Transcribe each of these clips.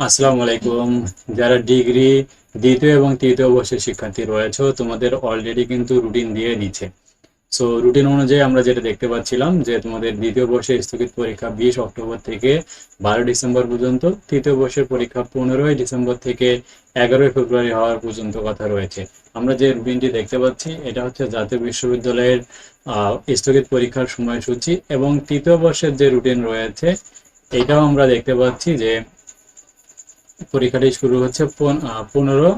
আসসালামু আলাইকুম। যারা ডিগ্রি দ্বিতীয় এবং তৃতীয় বর্ষের শিক্ষার্থী রয়েছে, তোমাদের অলরেডি কিন্তু রুটিন দিয়ে দিচ্ছে সো রুটিন অনুযায়ী আমরা যেটা দেখতে পাচ্ছিলাম যে, তোমাদের দ্বিতীয় বর্ষের স্থগিত পরীক্ষা বিশ অক্টোবর থেকে বারো ডিসেম্বর পর্যন্ত, তৃতীয় বর্ষের পরীক্ষা পনেরোই ডিসেম্বর থেকে এগারোই ফেব্রুয়ারি হওয়ার পর্যন্ত কথা রয়েছে। আমরা যে রুটিনটি দেখতে পাচ্ছি, এটা হচ্ছে জাতীয় বিশ্ববিদ্যালয়ের স্থগিত পরীক্ষার সময়সূচি এবং তৃতীয় বর্ষের যে রুটিন রয়েছে, এটাও আমরা দেখতে পাচ্ছি যে পরীক্ষাটি শুরু হচ্ছে পনেরো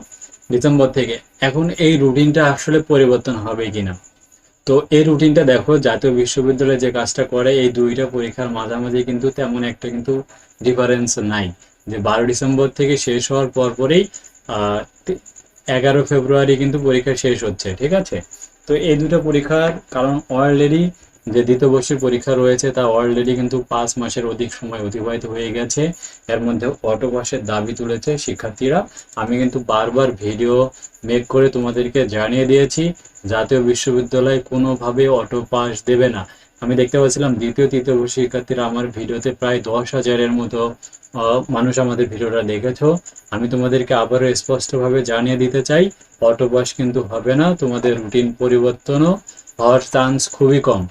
ডিসেম্বর থেকে। এখন এই রুটিনটা আসলে পরিবর্তন হবে কিনা? তো এই রুটিনটা দেখো জাতীয় বিশ্ববিদ্যালয় যে কাজটা করে এই দুইটা পরীক্ষার মাঝামাঝি কিন্তু তেমন একটা কিন্তু ডিফারেন্স নাই। যে বারো ডিসেম্বর থেকে শেষ হওয়ার পর পরেই আহ, এগারো ফেব্রুয়ারি কিন্তু পরীক্ষা শেষ হচ্ছে ঠিক আছে? তো এই দুটো পরীক্ষার কারণ অলরেডি যে দ্বিতীয় বর্ষের পরীক্ষা রয়েছে, তা অলরেডি কিন্তু পাঁচ মাসের অধিক সময় অতিবাহিত হয়ে গেছে। এর মধ্যে অটো পাসের দাবি তুলেছে শিক্ষার্থীরা। আমি কিন্তু বারবার ভিডিও মেক করে তোমাদেরকে জানিয়ে দিয়েছি, জাতীয় বিশ্ববিদ্যালয় কোনোভাবে অটো পাস দেবে না। আমি দেখতে পাচ্ছিলাম দ্বিতীয়, তৃতীয় বর্ষ শিক্ষার্থীরা আমার ভিডিওতে প্রায় দশ হাজারের মতো মানুষ আমাদের ভিডিওটা দেখেছ। আমি তোমাদেরকে আবারও স্পষ্টভাবে জানিয়ে দিতে চাই অটো পাস কিন্তু হবে না। তোমাদের রুটিন পরিবর্তনও হওয়ার চান্স খুবই কম।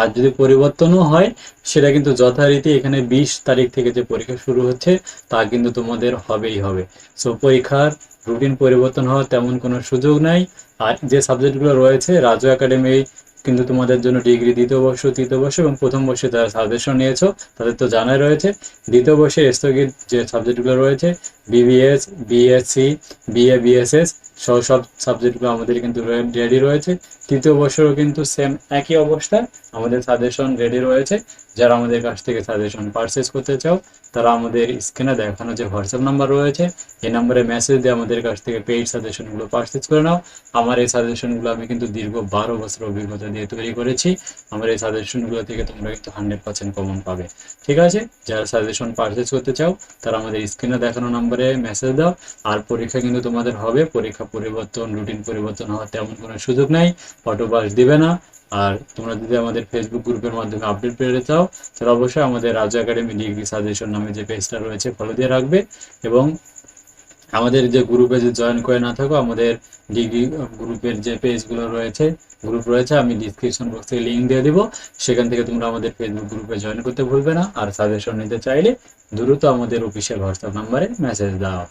আর যদি পরিবর্তনও হয়, সেটা কিন্তু যথারীতি এখানে বিশ তারিখ থেকে যে পরীক্ষা শুরু হচ্ছে, তা কিন্তু তোমাদের হবেই হবে। সো পরীক্ষার রুটিন পরিবর্তন হওয়ার তেমন কোনো সুযোগ নাই। আর যে সাবজেক্টগুলো রয়েছে, রাজু একাডেমি কিন্তু তোমাদের জন্য ডিগ্রি দ্বিতীয় বর্ষ, তৃতীয় বর্ষ এবং প্রথম বর্ষে যারা সাজেশন নিয়েছো, তাদের তো জানাই রয়েছে। দ্বিতীয় বর্ষে স্থগিত যে সাবজেক্টগুলো রয়েছে বিবিএস বিএসসি বিএ বিএসএস সহ সব সাবজেক্টগুলো আমাদের কিন্তু রেডি রয়েছে। তৃতীয় বছরও কিন্তু সেম একই অবস্থা। আমাদের সাজেশন রেডি রয়েছে। যারা আমাদের কাছ থেকে সাজেশন পারচেস করতে চাও তারা আমাদের স্ক্রিনে দেখানো যে হোয়াটসঅ্যাপ নাম্বার রয়েছে, এই নম্বরে মেসেজ দিয়ে আমাদের কাছ থেকে পেইড সাজেশনগুলো পারচেস করে নাও। আমার এই সাজেশনগুলো আমি কিন্তু দীর্ঘ বারো বছর অভিজ্ঞতা দিয়ে তৈরি করেছি। আমার এই সাজেশনগুলো থেকে তোমরা কিন্তু হান্ড্রেড পার্সেন্ট কমন পাবে। ঠিক আছে? যারা সাজেশন পারচেস করতে চাও, তারা আমাদের স্ক্রিনে দেখানো নাম্বারে মেসেজ দাও। আর পরীক্ষা কিন্তু তোমাদের হবে। পরীক্ষা পরিবর্তন রুটিন পরিবর্তন হওয়ার তেমন কোনো সুযোগ নাই। অটো পাস দিবে না। আর তোমরা যদি আমাদের ফেসবুক গ্রুপের মাধ্যমে আপডেট পেতে চাও, তাহলে অবশ্যই আমাদের রাজু একাডেমি ডিগ্রি সাজেশন নামে যে পেজটা রয়েছে ফলো দিয়ে রাখবে। এবং আমাদের যে গ্রুপে যে জয়েন করে না থাকো, আমাদের ডিগ্রি গ্রুপের যে পেজগুলো রয়েছে গ্রুপ রয়েছে, আমি ডিসক্রিপশন বক্সে লিঙ্ক দিয়ে দিব। সেখান থেকে তোমরা আমাদের ফেসবুক গ্রুপে জয়েন করতে ভুলবে না। আর সাজেশন নিতে চাইলে দ্রুত আমাদের অফিসিয়াল হোয়াটসঅ্যাপ নাম্বারে মেসেজ দাও।